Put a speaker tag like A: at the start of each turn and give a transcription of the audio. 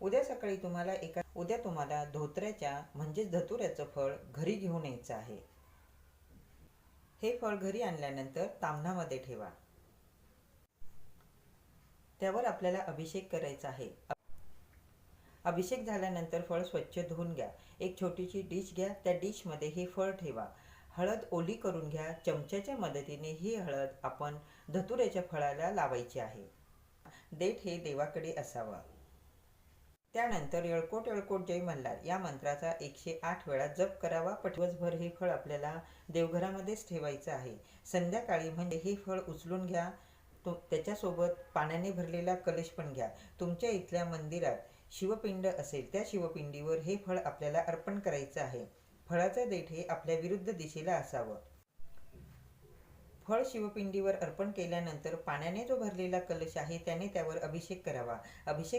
A: उद्या सकाळी तुम्हाला एका उद्या तुम्हाला धोत्र्याच्या म्हणजेच धतुऱ्याचं फळ घरी घेऊन यायचं आहे. हे फळ घरी आणल्यानंतर तांबणामध्ये ठेवा. त्यावर आपल्याला अभिषेक करायचा आहे. अभिषेक झाल्यानंतर फळ स्वच्छ धुवून घ्या. एक छोटीशी डिश घ्या. त्या डिशमध्ये हे फळ ठेवा. हळद ओली करून घ्या. चमच्याच्या मदतीने ही हळद आपण धतुऱ्याच्या फळाला लावायची आहे. देठ हे देवाकडे असावं. त्यानंतर येळकोट येळकोट जय मल्हार या मंत्राचा एकशे आठ वेळा जप करावा. पटवसभर हे फळ आपल्याला देवघरामध्येच ठेवायचं आहे. संध्याकाळी म्हणजे हे फळ उचलून घ्या. तो त्याच्यासोबत पाण्याने भरलेला कलश पण घ्या. तुमच्या इथल्या मंदिरात शिवपिंड असेल त्या शिवपिंडीवर हे फळ आपल्याला अर्पण करायचं आहे. फळाचं देठ हे आपल्या विरुद्ध दिशेला असावं. फळ शिवपिंडीवर अर्पण केल्यानंतर पाण्याने जो भरलेला कलश आहे त्याने त्यावर अभिषेक करावा. अभिषेक